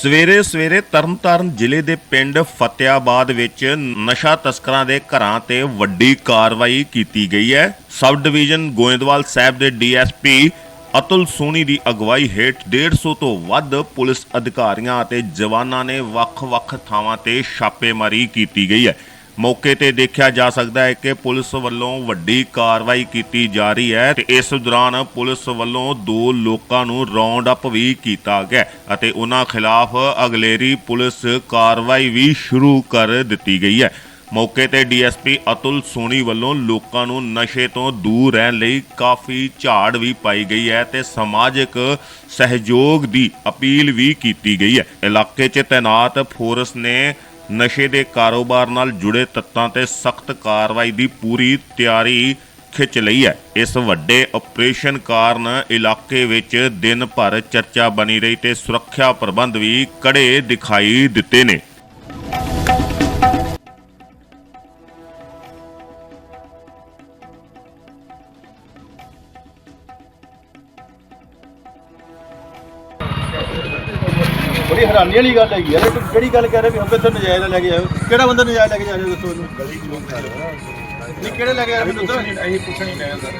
ਸਵੇਰੇ ਸਵੇਰੇ ਤਰਨਤਾਰਨ ਜ਼ਿਲ੍ਹੇ ਦੇ ਪਿੰਡ ਫਤਿਆਬਾਦ ਵਿੱਚ ਨਸ਼ਾ ਤਸਕਰਾਂ ਦੇ ਘਰਾਂ ਤੇ ਵੱਡੀ ਕਾਰਵਾਈ ਕੀਤੀ ਗਈ ਹੈ। ਸਬ ਡਿਵੀਜ਼ਨ ਗੋਇੰਦਵਾਲ ਸਾਹਿਬ ਦੇ ਡੀਐਸਪੀ ਅਤੁਲ ਸੋਨੀ ਦੀ ਅਗਵਾਈ ਹੇਠ 150 ਤੋਂ ਵੱਧ ਪੁਲਿਸ ਅਧਿਕਾਰੀਆਂ ਅਤੇ ਜਵਾਨਾਂ ਨੇ ਵੱਖ-ਵੱਖ ਥਾਵਾਂ ਤੇ ਛਾਪੇਮਾਰੀ ਕੀਤੀ ਗਈ ਹੈ। ਮੌਕੇ ਤੇ ਦੇਖਿਆ ਜਾ ਸਕਦਾ ਹੈ ਕਿ ਪੁਲਿਸ ਵੱਲੋਂ ਵੱਡੀ ਕਾਰਵਾਈ ਕੀਤੀ ਜਾ ਰਹੀ ਹੈ ਤੇ ਇਸ ਦੌਰਾਨ ਪੁਲਿਸ ਵੱਲੋਂ ਦੋ ਲੋਕਾਂ ਨੂੰ ਰਾਉਂਡ ਅਪ ਵੀ ਕੀਤਾ ਗਿਆ ਅਤੇ ਉਹਨਾਂ ਖਿਲਾਫ ਅਗਲੇਰੀ ਪੁਲਿਸ ਕਾਰਵਾਈ ਵੀ ਸ਼ੁਰੂ ਕਰ ਦਿੱਤੀ ਗਈ ਹੈ। ਮੌਕੇ ਤੇ ਡੀਐਸਪੀ ਅਤੁਲ ਸੋਨੀ ਵੱਲੋਂ ਲੋਕਾਂ ਨੂੰ ਨਸ਼ੇ ਤੋਂ ਦੂਰ ਰਹਿਣ ਲਈ ਕਾਫੀ ਝਾੜ ਵੀ ਪਾਈ ਗਈ ਹੈ ਤੇ ਸਮਾਜਿਕ ਸਹਿਯੋਗ ਦੀ ਅਪੀਲ ਵੀ ਕੀਤੀ ਗਈ ਹੈ। ਇਲਾਕੇ 'ਚ ਤੈਨਾਤ ਫੋਰਸ ਨੇ ਨਸ਼ੇ ਦੇ ਕਾਰੋਬਾਰ ਨਾਲ ਜੁੜੇ ਤੱਤਾਂ ਤੇ ਸਖਤ ਕਾਰਵਾਈ ਦੀ ਪੂਰੀ ਤਿਆਰੀ ਖਿੱਚ ਲਈ ਹੈ। ਇਸ ਵੱਡੇ ਆਪਰੇਸ਼ਨ ਕਾਰਨ ਇਲਾਕੇ ਵਿੱਚ ਦਿਨ ਭਰ ਚਰਚਾ ਬਣੀ ਰਹੀ ਤੇ ਸੁਰੱਖਿਆ ਪ੍ਰਬੰਧ ਵੀ ਕੜੇ ਦਿਖਾਈ ਦਿੱਤੇ ਨੇ। ਬੜੀ ਹੈਰਾਨੀ ਵਾਲੀ ਗੱਲ ਹੈਗੀ ਯਾਰ ਇਹ ਤੂੰ ਕਿਹੜੀ ਗੱਲ ਕਹਿ ਰਿਹਾ ਵੀ ਤੋਂ ਨਜਾਇਜ਼ ਲੈ ਕੇ ਆਇਓ ਕਿਹੜਾ ਬੰਦਾ ਨਜਾਇਜ਼ ਲੈ ਕੇ ਜਾ ਰਿਹਾ ਦੱਸੋ ਇਹਨੂੰ ਨਹੀਂ ਕਿਹੜੇ ਲੈ ਕੇ ਆ ਰਹੇ ਮੈਨੂੰ ਦੱਸੋ? ਅਸੀਂ ਪੁੱਛਣੀ ਲੈ ਸਰ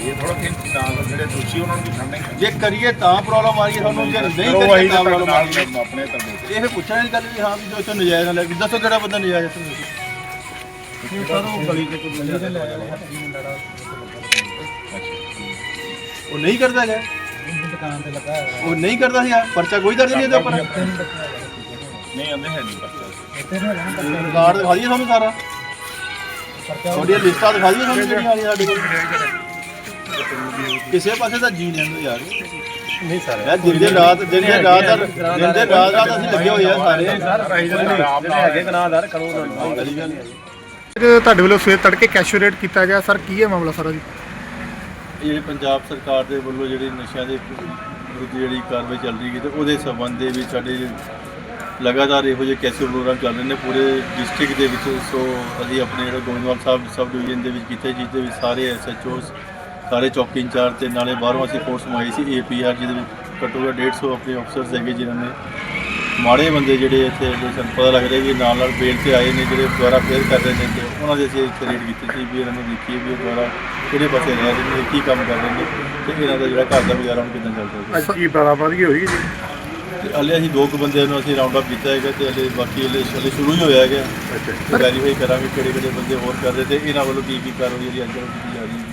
ਇਹ ਥੋੜਾ ਕਿ ਤਾਂ ਜਿਹੜੇ ਦੋਸ਼ੀ ਉਹਨਾਂ ਨੂੰ ਵੀ ਫੜਨਾ ਹੀ ਜੇ ਕਰੀਏ ਤਾਂ ਪ੍ਰੋਬਲਮ ਆ ਰਹੀ ਹੈ ਤੁਹਾਨੂੰ ਜੇ ਨਹੀਂ ਕਰੀਏ ਤਾਂ ਪ੍ਰੋਬਲਮ ਆ ਰਹੀ ਹੈ। ਨਾਲ ਆਪਣੇ ਤਰ੍ਹਾਂ ਇਹ ਪੁੱਛਣ ਵਾਲੀ ਗੱਲ ਵੀ ਹਾਂ ਵੀ ਜੋ ਇੱਥੋਂ ਨਜਾਇਜ਼ ਲੈ ਕੇ ਦੱਸੋ ਕਿਹੜਾ ਬੰਦਾ ਨਜਾਇਜ਼ ਇੱਥੋਂ। ਉਹ ਨਹੀਂ ਕਰਦਾ ਹੈ ਦੁਕਾਨ ਤੇ ਲੱਗਾ ਹੋਇਆ ਉਹ ਨਹੀਂ ਕਰਦਾ ਸੀ ਪਰਚਾ ਕੋਈ ਦਰਜ ਨਹੀਂ ਇਹਦੇ ਉੱਪਰ? ਨਹੀਂ ਆਂਦੇ ਹੈ ਨਹੀਂ ਪਤਾ ਇੱਥੇ ਨਾ ਰਿਕਾਰਡ ਦਿਖਾ ਦਈਏ ਤੁਹਾਨੂੰ ਸਾਰਾ। ਤੁਹਾਡੀਆਂ ਲਿਸਟਾਂ ਦਿਖਾ ਦਈਏ ਤੁਹਾਨੂੰ ਜਿਹੜੀਆਂ ਆ ਰਹੀਆਂ ਸਾਡੇ ਕੋਲ। ਕਿਸੇ ਪਾਸੇ ਤਾਂ ਜੀ ਲੈਂਦੇ ਯਾਰ। ਨਹੀਂ ਸਰ। ਯਾਰ ਦਿਨ ਦੇ ਰਾਤ ਦਿਨ ਦੇ ਰਾਤ ਦਾ- ਦਿਨ ਦੇ ਰਾਤ ਰਾਤ ਅਸੀਂ ਲੱਗੇ ਹੋਏ ਆ ਸਾਰੇ। ਹੈਗੇ ਗਨਾਹਦਾਰ ਕਰੋ ਗਲੀ ਗੱਲ ਨਹੀਂ। ਤੁਹਾਡੇ ਵੱਲੋਂ ਸਵੇਰ ਤੜਕੇ ਕੈਸ਼ੂਰੇਟ ਕੀਤਾ ਗਿਆ। ਸਰ ਕੀ ਹੈ ਮਾਮਲਾ ਸਾਰਾ ਜੀ? ਜਿਹੜੇ ਪੰਜਾਬ ਸਰਕਾਰ ਦੇ ਵੱਲੋਂ ਜਿਹੜੀ ਨਸ਼ਿਆਂ ਦੇ ਵਿਰੁੱਧ ਜਿਹੜੀ ਕਾਰਵਾਈ ਚੱਲ ਰਹੀ ਹੈ ਤੇ ਉਹਦੇ ਸੰਬੰਧ ਦੇ ਵਿੱਚ ਸਾਡੇ ਲਗਾਤਾਰ ਇਹੋ ਜਿਹੇ ਕੈਸੇ ਪ੍ਰੋਗਰਾਮ ਚੱਲ ਰਹੇ ਨੇ ਪੂਰੇ ਡਿਸਟ੍ਰਿਕਟ ਦੇ ਵਿੱਚ। ਸੋ ਅਸੀਂ ਆਪਣੇ ਜਿਹੜਾ ਗੋਇੰਦਵਾਲ ਸਾਹਿਬ ਸਬ ਡਿਵੀਜ਼ਨ ਦੇ ਵਿੱਚ ਕੀਤੇ ਜਿਸ ਦੇ ਵਿੱਚ ਸਾਰੇ ਐਸਐਚਓਸ, ਸਾਰੇ ਚੌਕੀ ਇੰਚਾਰਜ ਤੇ ਨਾਲੇ ਬਾਹਰੋਂ ਅਸੀਂ ਫੋਰਸ ਮੰਗਾਈ ਸੀ, ਏਪੀਆਰ ਜਿਹਦੇ ਵਿੱਚ ਘੱਟੋ ਘੱਟ 150 ਆਪਣੇ ਅਫਸਰਸ ਹੈਗੇ ਜਿਨ੍ਹਾਂ ਨੇ ਮਾੜੇ ਬੰਦੇ ਜਿਹੜੇ ਇੱਥੇ ਜੋ ਸਾਨੂੰ ਪਤਾ ਲੱਗ ਰਿਹਾ ਕਿ ਨਾਲ ਨਾਲ ਬੇਲ ਤੇ ਆਏ ਨੇ ਜਿਹੜੇ ਦੁਆਰਾ ਫੇਰ ਕਰ ਰਹੇ ਨੇ ਤੇ ਉਹਨਾਂ ਦੇ ਅਸੀਂ ਇੱਥੇ ਰੇਡ ਕੀਤੀ ਸੀ ਵੀ ਇਹਨਾਂ ਨੂੰ ਦੇਖੀਏ ਵੀ ਉਹ ਦੁਆਰਾ ਕਿਹੜੇ ਪਾਸੇ ਰਹਿ ਰਹੇ ਨੇ ਕੀ ਕੰਮ ਕਰ ਰਹੇ ਨੇ ਤੇ ਇਹਨਾਂ ਦਾ ਜਿਹੜਾ ਘਰ ਦਾ ਗੁਜ਼ਾਰਾ ਹੁਣ ਕਿੱਦਾਂ ਚੱਲਦਾ ਅੱਜ ਕੀ ਬਰਾਬਰੀ ਹੋਈ? ਜੀ ਤੇ ਹਲੇ ਅਸੀਂ ਦੋ ਕੁ ਬੰਦਿਆਂ ਨੂੰ ਅਸੀਂ ਰਾਉਂਡ ਅਪ ਕੀਤਾ ਹੈਗਾ ਤੇ ਹਲੇ ਬਾਕੀ ਹਲੇ ਹਲੇ ਸ਼ੁਰੂ ਹੀ ਹੋਇਆ ਹੈਗਾ। ਤੇ ਵੈਰੀਫਾਈ ਕਰਾਂਗੇ ਕਿਹੜੇ ਕਿਹੜੇ ਬੰਦੇ ਹੋਰ ਕਰ ਰਹੇ ਤੇ ਇਹਨਾਂ ਵੱਲੋਂ ਕੀ ਕੀ ਕਾਰਵਾਈ ਜਿਹੜੀ ਅੰਦਰ ਕੀਤੀ ਜਾ ਰਹੀ ਹੈ।